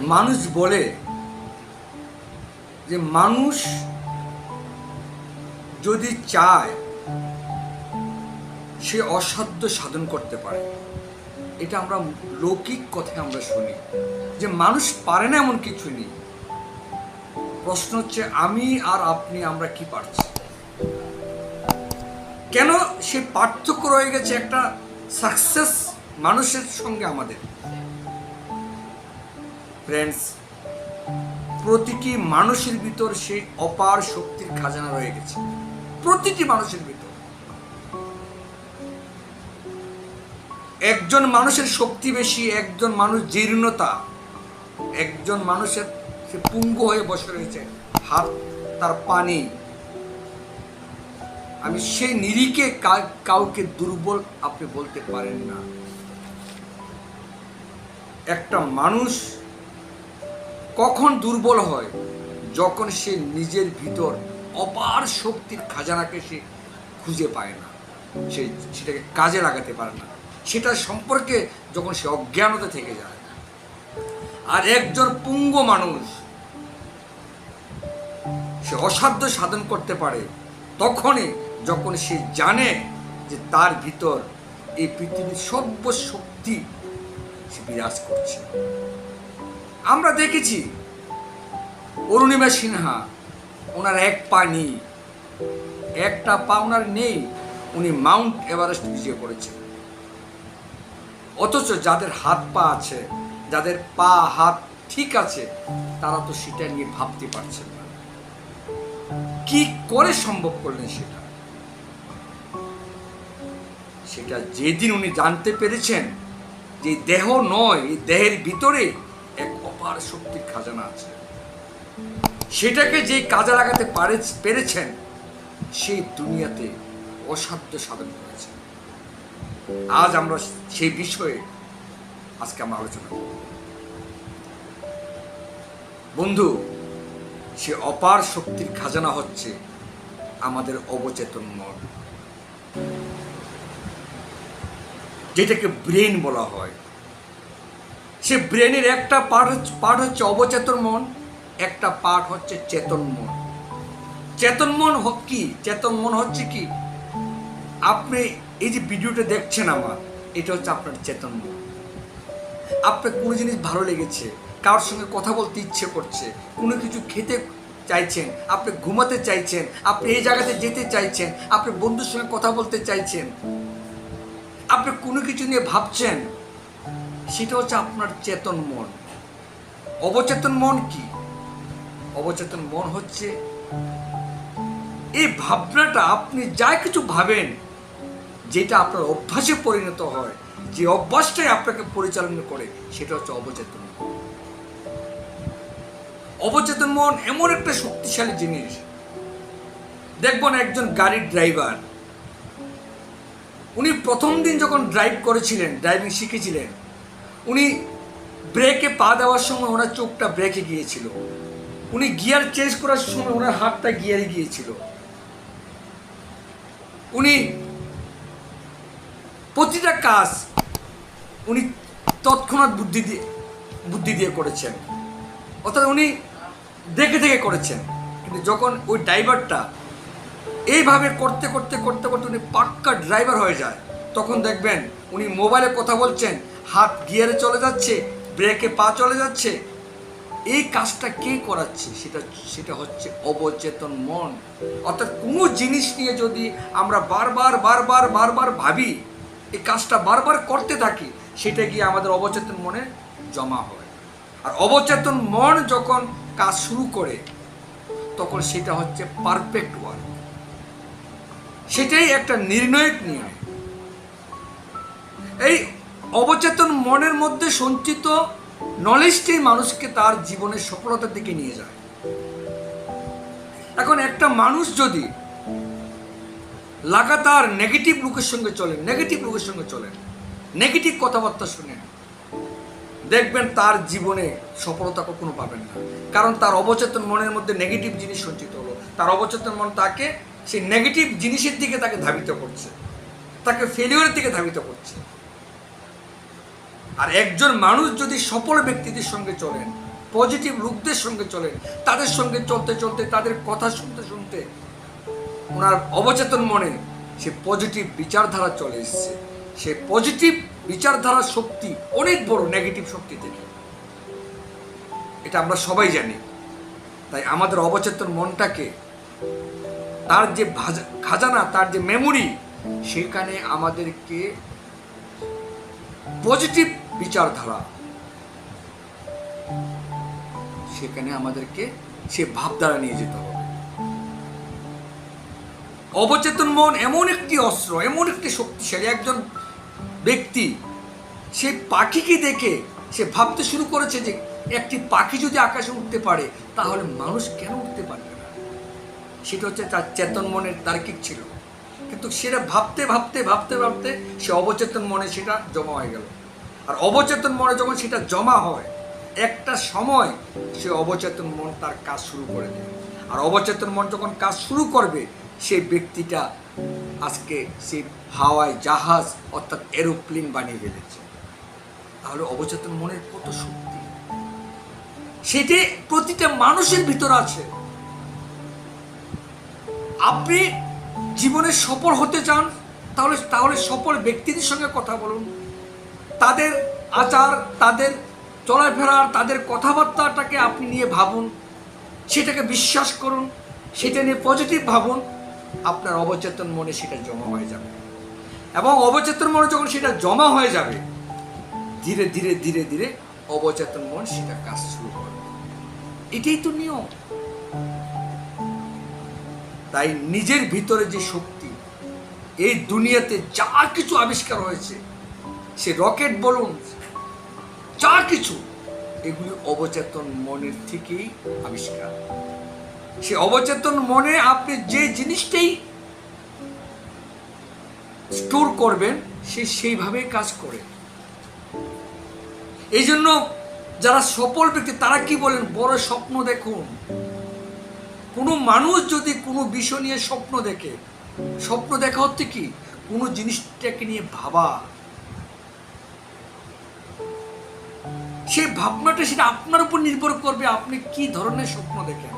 মানুষ বলে যে মানুষ যদি চায়, সে অসাধ্য সাধন করতে পারে। এটা আমরা লৌকিক কথায় আমরা শুনি যে মানুষ পারে না এমন কিছু নেই। প্রশ্ন হচ্ছে, আমি আর আপনি আমরা কি পারছি? কেন সে পার্থক্য রয়ে গেছে একটা সাকসেস মানুষের সঙ্গে আমাদের? ফ্রেন্ডস প্রতিটি মানুষের ভিতর সেই অপার শক্তির খাজানা রয়ে গেছে। প্রতিটি মানুষের ভিতর। একজন মানুষের শক্তি বেশি, একজন মানুষ জীর্ণতা, একজন মানুষের সে পুঙ্গ হয়ে বসে রয়েছে, হাত তার পানি আমি সেই নিরিখে কাউকে দুর্বল আপনি বলতে পারেন না। একটা মানুষ কখন দুর্বল হয়, যখন সে নিজের ভিতর অপার শক্তির খাজানাকে সে খুঁজে পায় না, সে সেটাকে কাজে লাগাতে পারে না। সেটা সম্পর্কে যখন সে অজ্ঞানতা থেকে যায়, আর একজন পুঙ্গ মানুষ সে অসাধ্য সাধন করতে পারে, তখনই যখন সে জানে যে তার ভিতর এই পৃথিবীর সর্বশক্তি সে বিরাজ করছে। আমরা দেখেছি। অরুণিমা সিনহা, ওনার এক পা নেই। একটা পা ওনার নেই। উনি মাউন্ট এভারেস্ট বিজয় করেছেন। অথচ যাদের হাত পা আছে, যাদের পা, হাত ঠিক আছে, তারা তো সেটা নিয়ে ভাবতে পারছেন না। কি করে সম্ভব করলেন সেটা? সেটা যেদিন উনি জানতে পেরেছেন যে দেহ নয়, এই দেহের ভিতরে এক অপার শক্তির খাজানা আছে। সেটাকে যে কাজে লাগাতে পারে, পেরেছেন, সেই দুনিয়াতে অসাধ্য সাধন করেছে আজ আমরা সেই বিষয়ে আজকে আমরা আলোচনা করব। বন্ধু, সে অপার শক্তির খাজানা হচ্ছে আমাদের অবচেতন মন। যেটাকে ব্রেন বলা হয়। সে ব্রেনের একটা পার্ট হচ্ছে পার্ট হচ্ছে অবচেতন মন, একটা পার্ট হচ্ছে চেতন মন। চেতন মন কি? চেতন মন হচ্ছে কি? আপনি এই যে ভিডিওটা দেখছেন আমার, এটা হচ্ছে আপনার চেতন মন। আপনার কোনো জিনিস ভালো লেগেছে, কারোর সঙ্গে কথা বলতে ইচ্ছে করছে, কোনো কিছু খেতে চাইছেন, আপনি ঘুমাতে চাইছেন, আপনি এই জায়গাতে যেতে চাইছেন, আপনি বন্ধুর সঙ্গে কথা বলতে চাইছেন, আপনি কোনো কিছু নিয়ে ভাবছেন সেটা হচ্ছে আপনার চেতন মন। অবচেতন মন কি? অবচেতন মন হচ্ছে এই ভাবনাটা আপনি যা কিছু ভাবেন, যেটা আপনার অভ্যাসে পরিণত হয়, যে অভ্যাসটাই আপনাকে পরিচালনা করে, সেটা হচ্ছে অবচেতন মন। অবচেতন মন এমন একটা শক্তিশালী জিনিস। দেখবেন একজন গাড়ির ড্রাইভার, উনি প্রথম দিন যখন ড্রাইভ করেছিলেন, ড্রাইভিং শিখেছিলেন উনি ব্রেকে পা দেওয়ার সময় ওনার চোখটা ব্রেকে গিয়েছিল। উনি গিয়ার চেঞ্জ করার সময় ওনার হাতটা গিয়ারে গিয়েছিল। উনি প্রতিটা কাজ উনি তৎক্ষণাৎ বুদ্ধি দিয়ে বুদ্ধি দিয়ে করেছেন। অর্থাৎ উনি দেখে দেখে করেছেন। কিন্তু যখন ওই ড্রাইভারটা এইভাবে করতে করতে করতে করতে উনি পাক্কা ড্রাইভার হয়ে যায়, তখন দেখবেন উনি মোবাইলে কথা বলছেন হাত গিয়ারে চলে যাচ্ছে, ব্রেকে পা চলে যাচ্ছে। এই কাজটা কে করাচ্ছে? সেটা সেটা হচ্ছে অবচেতন মন। অর্থাৎ কোনো জিনিস নিয়ে যদি আমরা বারবার বারবার বারবার ভাবি, এই কাজটা বারবার করতে থাকি, সেটা গিয়ে আমাদের অবচেতন মনে জমা হয়। আর অবচেতন মন যখন কাজ শুরু করে, তখন সেটা হচ্ছে পারফেক্ট ওয়ার্ক সেটাই একটা নির্ণায়ক নিয়ম এই অবচেতন মনের মধ্যে সঞ্চিত নলেজটাই মানুষকে তার জীবনের সফলতার দিকে নিয়ে যায়। এখন একটা মানুষ যদি লাগাতার নেগেটিভ লোকের সঙ্গে চলেন নেগেটিভ লোকের সঙ্গে চলেন নেগেটিভ কথাবার্তা শুনেন দেখবেন তার জীবনে সফলতা কখনো পাবেন না। কারণ তার অবচেতন মনের মধ্যে নেগেটিভ জিনিস সঞ্চিত হলো। তার অবচেতন মন তাকে সেই নেগেটিভ জিনিসের দিকে তাকে ধাবিত করছে। তাকে ফেলিওরের দিকে ধাবিত করছে। আর একজন মানুষ যদি সফল ব্যক্তিদের সঙ্গে চলেন পজিটিভ লোকদের সঙ্গে চলেন, তাদের সঙ্গে চলতে চলতে, তাদের কথা শুনতে শুনতে, ওনার অবচেতন মনে সে পজিটিভ বিচারধারা চলে এসছে। সে পজিটিভ বিচারধারার শক্তি অনেক বড় নেগেটিভ শক্তি থেকে। এটা আমরা সবাই জানি। তাই আমাদের অবচেতন মনটাকে, তার যে খাজানা, তার যে মেমোরি সেখানে আমাদেরকে পজিটিভ বিচারধারা। সেখানে আমাদেরকে সে ভাবধারা নিয়ে যেতে হবে। অবচেতন মন এমন একটি অস্ত্র, এমন একটি শক্তিশালী একজন ব্যক্তি, সে পাখিকে দেখে সে ভাবতে শুরু করেছে যে একটি পাখি যদি আকাশে উঠতে পারে, তাহলে মানুষ কেন উঠতে পারবে না? সেটা হচ্ছে তার চেতন মনের তার্কিক ছিল। কিন্তু সেটা ভাবতে ভাবতে ভাবতে ভাবতে সে অবচেতন মনে সেটা জমা হয়ে গেল। আর অবচেতন মনে যখন সেটা জমা হয়, একটা সময় সে অবচেতন মন তার কাজ শুরু করে দেয়। আর অবচেতন মন যখন কাজ শুরু করবে, সেই ব্যক্তিটা আজকে সেই হাওয়ায় জাহাজ অর্থাৎ এরোপ্লেন বানিয়ে ফেলেছে। তাহলে অবচেতন মনের কত শক্তি? সেটি প্রতিটা মানুষের ভিতর আছে। আপনি জীবনে সফল হতে চান, তাহলে তাহলে সফল ব্যক্তিদের সঙ্গে কথা বলুন। তাদের আচার, তাদের চলাফেরা তাদের কথাবার্তাটাকে আপনি নিয়ে ভাবুন, সেটাকে বিশ্বাস করুন, সেটা নিয়ে পজিটিভ ভাবুন, আপনার অবচেতন মনে সেটা জমা হয়ে যাবে। এবং অবচেতন মনে যখন সেটা জমা হয়ে যাবে, ধীরে ধীরে ধীরে ধীরে অবচেতন মন সেটা কাজ শুরু করবে। এটাই তো নিয়ম। তাই নিজের ভিতরে যে শক্তি, এই দুনিয়াতে যা কিছু আবিষ্কার হয়েছে সে রকেট বলুন, যা কিছু। এগুলি অবচেতন মনের থেকেই আবিষ্কার। সে অবচেতন মনে আপনি যে জিনিসটাই স্টোর করবেন, সে সেইভাবে কাজ করে। এই জন্য যারা সফল ব্যক্তি, তারা কি বলেন? বড় স্বপ্ন দেখুন। কোনো মানুষ যদি কোনো বিষয় নিয়ে স্বপ্ন দেখে, স্বপ্ন দেখা হচ্ছে কি? কোনো জিনিসটাকে নিয়ে ভাবা। সেই ভাবনাটা সেটা আপনার উপর নির্ভর করবে, আপনি কি ধরনের স্বপ্ন দেখেন।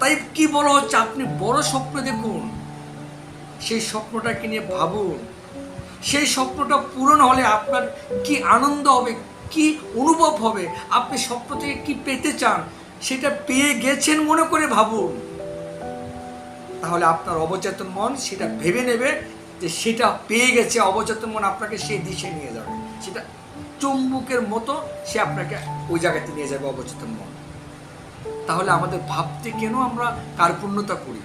তাই কি বলা হচ্ছে, আপনি বড় স্বপ্ন দেখুন, সেই স্বপ্নটাকে নিয়ে ভাবুন। সেই স্বপ্নটা পূরণ হলে আপনার কি আনন্দ হবে, কি অনুভব হবে, আপনি স্বপ্ন থেকে কি পেতে চান, সেটা পেয়ে গেছেন মনে করে ভাবুন। তাহলে আপনার অবচেতন মন সেটা ভেবে নেবে যে সেটা পেয়ে গেছে, অবচেতন মন আপনাকে সেই দিশে নিয়ে যাবে। সেটা চুম্বুকের মতো সে আপনাকে ওই জায়গাতে নিয়ে যাবে অবচেতন মন। তাহলে আমাদের ভাবতে কেন আমরা কার্পণ্যতা করি?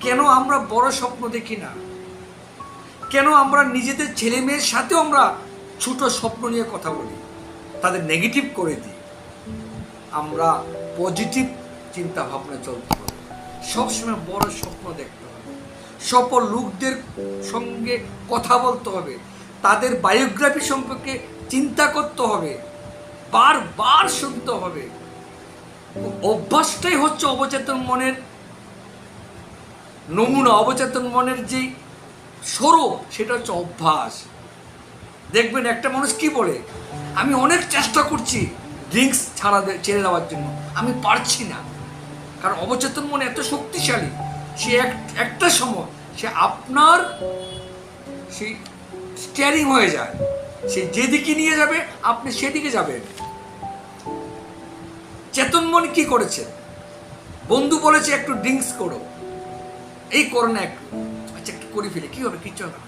কেন আমরা বড় স্বপ্ন দেখি না? কেন আমরা নিজেদের ছেলে মেয়ের সাথেও আমরা ছোট স্বপ্ন নিয়ে কথা বলি? তাদের নেগেটিভ করে দিই। আমরা পজিটিভ চিন্তা ভাবনা চলতে হবে সবসময় বড় স্বপ্ন দেখতে হবে। সফল লোকদের সঙ্গে কথা বলতে হবে। তাদের বায়োগ্রাফি সম্পর্কে চিন্তা করতে হবে, বারবার শুনতে হবে। অভ্যাসটাই হচ্ছে অবচেতন মনের নমুনা, অবচেতন মনের যে স্বরূপ, সেটা হচ্ছে অভ্যাস। দেখবেন একটা মানুষ কি বলে, আমি অনেক চেষ্টা করছি ড্রিঙ্কস ছাড়া ছেড়ে দেওয়ার জন্য। আমি পারছি না। কারণ অবচেতন মনে এত শক্তিশালী, সে এক- একটা সময় সে আপনার সেই স্টিয়ারিং হয়ে যায়। সে যেদিকে নিয়ে যাবে, আপনি সেদিকে যাবেন। চেতন মন কি করেছে? বন্ধু বলেছে, একটু ড্রিঙ্কস করো। এই করো না একটু। আচ্ছা একটু করে ফেলে, কি হবে, কিচ্ছু হবে।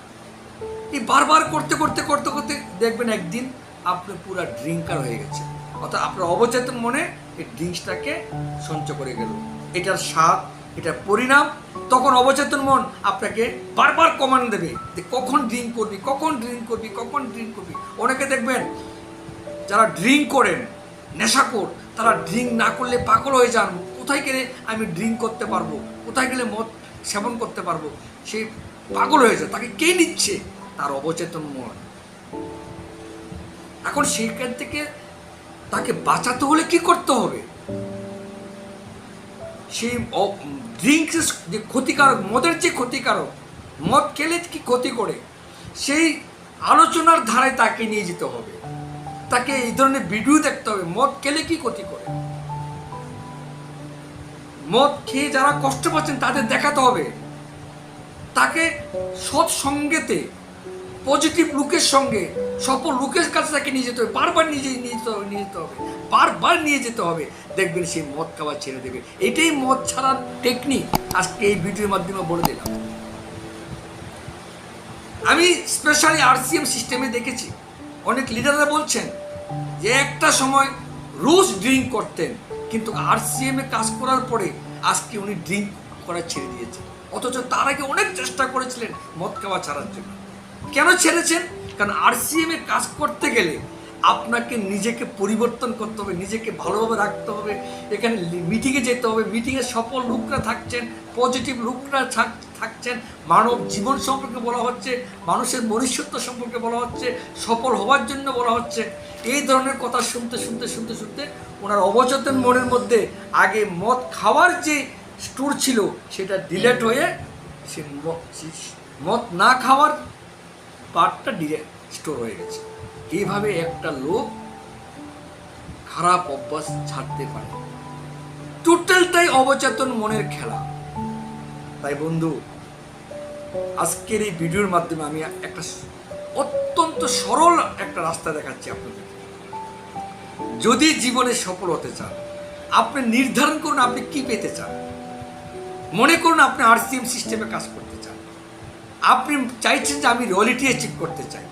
এই বারবার করতে করতে করতে করতে দেখবেন একদিন আপনি পুরো ড্রিঙ্কার হয়ে গেছে। অর্থাৎ আপনার অবচেতন মনে এই ড্রিঙ্কসটাকে সঞ্চয় করে গেল। এটার স্বাদ এটার পরিণাম, তখন অবচেতন মন আপনাকে বারবার কমান্ড দেবে যে কখন ড্রিঙ্ক করবি, কখন ড্রিঙ্ক করবি, কখন ড্রিঙ্ক করবি। অনেকে দেখবেন, যারা ড্রিঙ্ক করেন, নেশাখোর, তারা ড্রিঙ্ক না করলে পাগল হয়ে যান। কোথায় গেলে আমি ড্রিঙ্ক করতে পারব? কোথায় গেলে মদ সেবন করতে পারব? সে পাগল হয়ে যায়, তাকে কে নিচ্ছে? তার অবচেতন মন। এখন সেইখান থেকে তাকে বাঁচাতে হলে কি করতে হবে? সেই ড্রিঙ্কস যে ক্ষতিকারক, মদের যে ক্ষতিকারক, মদ খেলে কি ক্ষতি করে? সেই আলোচনার ধারায় তাকে নিয়ে যেতে হবে। তাকে এই ধরনের ভিডিও দেখতে হবে, মদ খেলে কি ক্ষতি করে? মদ খেয়ে যারা কষ্ট পাচ্ছেন তাদের দেখাতে হবে। তাকে সৎ সঙ্গেতে পজিটিভ লুকের সঙ্গে, সফল লুকের কাছে তাকে নিয়ে যেতে হবে, বারবার নিজে নিয়ে যেতে হবে, নিয়ে যেতে হবে, বারবার নিয়ে যেতে হবে। দেখবেন সেই মদ খাওয়া ছেড়ে দেবে। এটাই মদ ছাড়ার টেকনিক আজকে এই ভিডিওর মাধ্যমে বলে দিলাম। আমি স্পেশালি আরসিএম সিস্টেমে দেখেছি। অনেক লিডাররা বলছেন যে একটা সময় রোজ ড্রিঙ্ক করতেন, কিন্তু আরসিএম এ কাজ করার পরে আজকে উনি ড্রিঙ্ক করা ছেড়ে দিয়েছেন। অথচ তার আগে অনেক চেষ্টা করেছিলেন মদ খাওয়া ছাড়ার জন্য। কেন ছেড়েছেন? কারণ আরসিএম কাজ করতে গেলে আপনাকে নিজেকে পরিবর্তন করতে হবে, নিজেকে ভালোভাবে রাখতে হবে। এখানে মিটিংয়ে যেতে হবে। মিটিংয়ে সফল লোকরা থাকছেন পজিটিভ লোকরা থাক- থাকছেন। মানব জীবন সম্পর্কে বলা হচ্ছে, মানুষের মনুষ্যত্ব সম্পর্কে বলা হচ্ছে, সফল হওয়ার জন্য বলা হচ্ছে। এই ধরনের কথা শুনতে শুনতে শুনতে শুনতে ওনার অবচেতন মনের মধ্যে আগে মদ খাওয়ার যে স্টোর ছিল, সেটা ডিলেট হয়ে সে- মদ না খাওয়ার পার্টটা ডিলেট স্টোর হয়ে গেছে। এইভাবে একটা লোক খারাপ অভ্যাস ছাড়তে পারে। টোটালটাই অবচেতন মনের খেলা। তাই বন্ধু, আজকের এই ভিডিওর মাধ্যমে আমি একটা অত্যন্ত সরল একটা রাস্তা দেখাচ্ছি আপনাদের। যদি জীবনে সফল হতে চান, আপনি নির্ধারণ করুন আপনি কি পেতে চান। মনে করুন আপনি আরসিএম সিস্টেমে কাজ করতে চান আপনি চাইছেন যে আমি রয়্যালিটি অ্যাচিভ করতে চাই।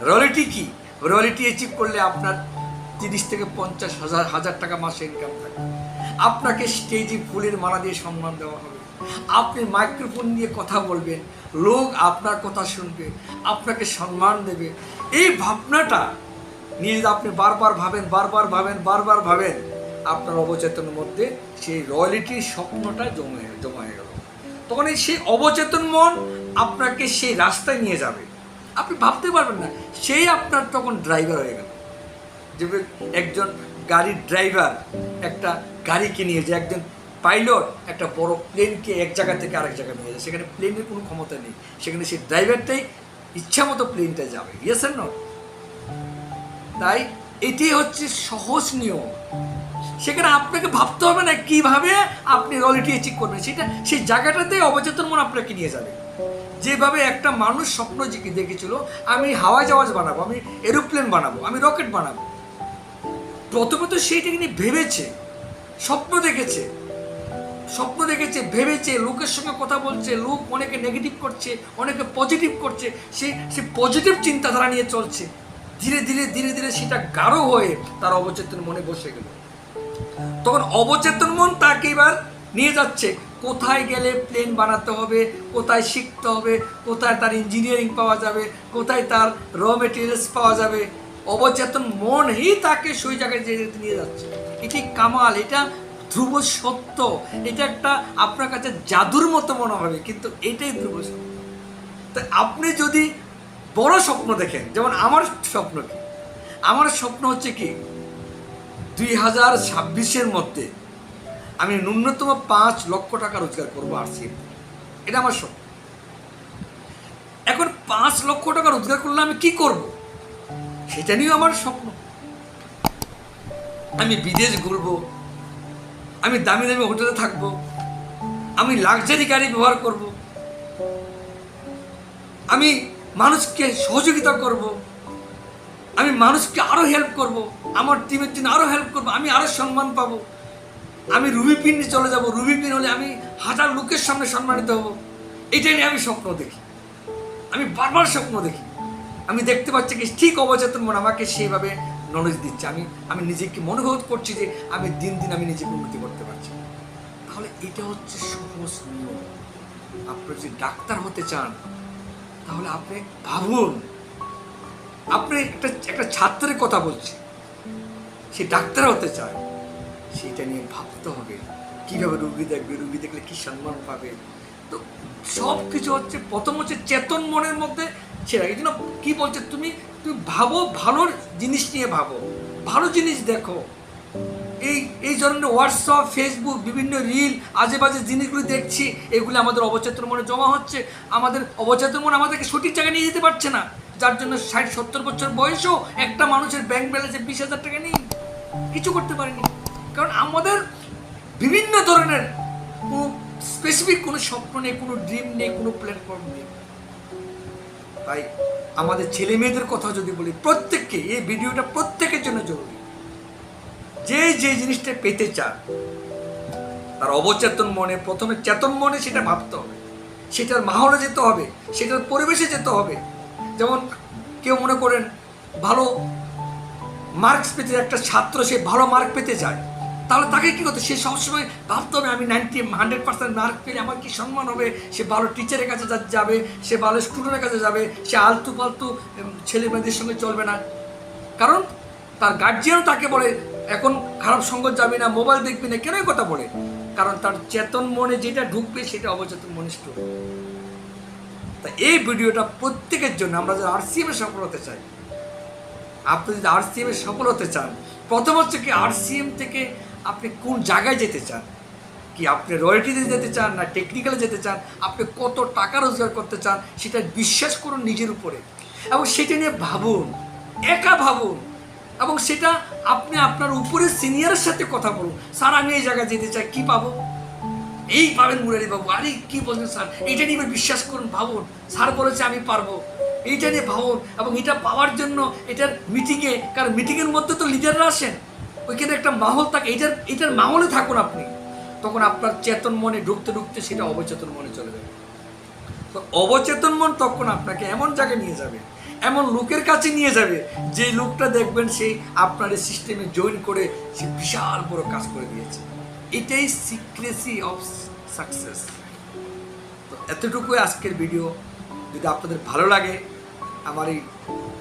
রয়্যালিটি কি? রয়্যালিটি অ্যাচিভ করলে আপনার তিরিশ থেকে পঞ্চাশ হাজার হাজার টাকা মাসে ইনকাম থাকে। আপনাকে স্টেজে ফুলের মালা দিয়ে সম্মান দেওয়া হবে। আপনি মাইক্রোফোন দিয়ে কথা বলবেন, লোক আপনার কথা শুনবে, আপনাকে সম্মান দেবে। এই ভাবনাটা নিয়ে আপনি বারবার ভাবেন বারবার ভাবেন বারবার ভাবেন, আপনার অবচেতনের মধ্যে সেই রয়্যালিটির স্বপ্নটা জমে, জমা হয়ে গেল। তখন এই সেই অবচেতন মন আপনাকে সেই রাস্তায় নিয়ে যাবে। আপনি ভাবতে পারবেন না, সেই আপনার তখন ড্রাইভার হয়ে গেল। যে একজন গাড়ির ড্রাইভার একটা গাড়িকে নিয়ে যায়, একজন পাইলট একটা বড় প্লেনকে এক জায়গা থেকে আরেক জায়গায় নিয়ে যায়। সেখানে প্লেনের কোনো ক্ষমতা নেই। সেখানে সেই ড্রাইভারটাই ইচ্ছা মতো প্লেনটা যাবে। ইয়েস আর তাই এটি হচ্ছে সহজ নিয়ম। সেখানে আপনাকে ভাবতে হবে না কীভাবে আপনি রয়্যালিটি অ্যাচিভ করবেন। সেটা সেই জায়গাটাতে অবচেতন মন আপনাকে নিয়ে যাবে। যেভাবে একটা মানুষ স্বপ্ন দেখেছিল, আমি হাওয়া জাহাজ বানাবো, আমি এরোপ্লেন বানাবো, আমি রকেট বানাবো। প্রথমে তো সেইটাকে নিয়ে ভেবেছে, স্বপ্ন দেখেছে। স্বপ্ন দেখেছে, ভেবেছে, লোকের সঙ্গে কথা বলছে, লোক অনেকে নেগেটিভ করছে, অনেকে পজিটিভ করছে। সে সে পজিটিভ চিন্তাধারা নিয়ে চলছে। ধীরে ধীরে ধীরে ধীরে সেটা গাঢ় হয়ে তার অবচেতন মনে বসে গেল। তখন অবচেতন মন তাকে এবার নিয়ে যাচ্ছে। কোথায় গেলে প্লেন বানাতে হবে, কোথায় শিখতে হবে, কোথায় তার ইঞ্জিনিয়ারিং পাওয়া যাবে, কোথায় তার র মেটেরিয়ালস পাওয়া যাবে, অবচেতন মনই তাকে সেই জায়গায় যে নিয়ে যাচ্ছে। এটি কামাল, এটা ধ্রুব সত্য, এটা একটা আপনার কাছে জাদুর মতো মনে হবে, কিন্তু এটাই ধ্রুব সত্য। তো আপনি যদি বড় স্বপ্ন দেখেন, যেমন আমার স্বপ্ন কি? আমার স্বপ্ন হচ্ছে কি, দুই হাজার ছাব্বিশের মধ্যে আমি ন্যূনতম পাঁচ লক্ষ টাকা রোজগার করব আরসি এটা আমার স্বপ্ন এখন পাঁচ লক্ষ টাকা রোজগার করলে আমি কি করব? সেটা নিয়েও আমার স্বপ্ন। আমি বিদেশ ঘুরবো, আমি দামি দামি হোটেলে থাকব, আমি লাক্সারি গাড়ি ব্যবহার করব, আমি মানুষকে সহযোগিতা করব, আমি মানুষকে আরও হেল্প করব, আমার টিমের জন্য আরও হেল্প করব, আমি আরও সম্মান পাবো। আমি রুবি পিন চলে যাব, রুবি পিন হলে আমি হাজার লোকের সামনে সম্মানিত হব। এটাই নিয়ে আমি স্বপ্ন দেখি। আমি বারবার স্বপ্ন দেখি। আমি দেখতে পাচ্ছি কি ঠিক অবচেতন মন আমাকে সেইভাবে নলেজ দিচ্ছে। আমি আমি নিজেকে মনোভব করছি যে আমি দিন দিন আমি নিজেকে উন্নতি করতে পারছি। তাহলে এটা হচ্ছে সহজ নিয়ম। আপনি যদি ডাক্তার হতে চান, তাহলে আপনি ভাবুন। আপনি একটা একটা ছাত্রের কথা বলছি। সে ডাক্তার হতে চায়। সেটা নিয়ে ভাবতে হবে। কীভাবে রুগী দেখবে? রুগী দেখলে কী সম্মান পাবে? তো সব কিছু হচ্ছে, প্রথম হচ্ছে চেতন মনের মধ্যে সেটা এই জন্য কি বলছে? তুমি তুমি ভাবো, ভালো জিনিস নিয়ে ভাবো। ভালো জিনিস দেখো। এই এই ধরনের হোয়াটসঅ্যাপ ফেসবুক বিভিন্ন রিল আজে বাজে জিনিসগুলো দেখছি, এগুলো আমাদের অবচেতন মনে জমা হচ্ছে। আমাদের অবচেতন মন আমাদেরকে সঠিক জায়গায় নিয়ে যেতে পারছে না। যার জন্য ষাট, সত্তর বছর বয়সেও একটা মানুষের ব্যাংক ব্যালেন্সে বিশ হাজার টাকা নেই। কিছু করতে পারেনি। কারণ আমাদের বিভিন্ন ধরনের কোনো স্পেসিফিক কোনো স্বপ্ন নেই, কোনো ড্রিম নেই, কোনো প্ল্যাটফর্ম নেই। তাই আমাদের ছেলে মেয়েদের কথা যদি বলি, প্রত্যেককে এই ভিডিওটা প্রত্যেকের জন্য জরুরি। যে যে জিনিসটা পেতে চান, তার অবচেতন মনে, প্রথমে চেতন মনে সেটা ভাবতে হবে। সেটার মাহলে যেতে হবে, সেটার পরিবেশে যেতে হবে। যেমন কেউ মনে করেন, ভালো মার্কস পেতে, একটা ছাত্র সে ভালো মার্ক পেতে যায় তাহলে তাকে কি করতো? সে সবসময় ভাবতে হবে আমি নাইনটি হান্ড্রেড পার্সেন্ট মার্ক পেলে আমার কি সম্মান হবে? সে ভালো টিচারের কাছে যাবে সে ভালো স্টুডেন্টের কাছে যাবে সে আলতু উম, ছেলে মেয়েদের সঙ্গে চলবে না। কারণ তার গার্জিয়ানও তাকে বলে এখন খারাপ সঙ্গত যাবি না মোবাইল দেখবি না। কেন কথা বলে? কারণ তার চেতন মনে যেটা ঢুকবে সেটা অবচেতন মনে তা এই ভিডিওটা প্রত্যেকের জন্য আমরা যারা আরসিএম সফল হতে চাই আপনি যদি আরসিএম সফল হতে চান প্রথম হচ্ছে কি আরসিএম থেকে আপনি কোন জায়গায় যেতে চান? কি আপনি রয়্যালটিতে যেতে চান না টেকনিক্যালে যেতে চান? আপনি কত টাকা রোজগার করতে চান? সেটা বিশ্বাস করুন নিজের উপরে। এবং সেটা নিয়ে ভাবুন, একা ভাবুন। এবং সেটা আপনি আপনার উপরে সিনিয়রের সাথে কথা বলুন। স্যার, আমি এই জায়গায় যেতে চাই, কি পাবো? এই পাবেন মুরারি বাবু। আরে, কি বলছেন স্যার? এইটা নিয়ে বিশ্বাস করুন, ভাবুন। স্যার বলেছে আমি পারব। এইটা নিয়ে ভাবুন। এবং এটা পাওয়ার জন্য এটার মিটিংয়ে কারণ মিটিংয়ের মধ্যে তো লিডাররা আসেন। ওইখানে একটা মাহল থাকে, এইটার এটার মাহলে থাকুন আপনি। তখন আপনার চেতন মনে ঢুকতে ঢুকতে সেটা অবচেতন মনে চলে যাবে। তো অবচেতন মন তখন আপনাকে এমন জায়গায় নিয়ে যাবে, এমন লোকের কাছে নিয়ে যাবে যে লোকটা দেখবেন সেই আপনার সিস্টেমে জয়েন করে সে বিশাল বড় কাজ করে দিয়েছে। এটাই সিক্রেসি অফ সাকসেস তো এতটুকুই আজকের ভিডিও যদি আপনাদের ভালো লাগে, আমার এই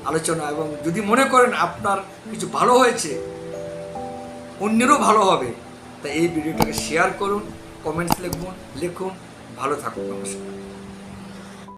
আলোচনা এবং যদি মনে করেন আপনার কিছু ভালো হয়েছে অন্যেরও ভালো হবে। তাই এই ভিডিওটাকে শেয়ার করুন কমেন্টস লিখুন লিখুন ভালো থাকুন নমস্কার।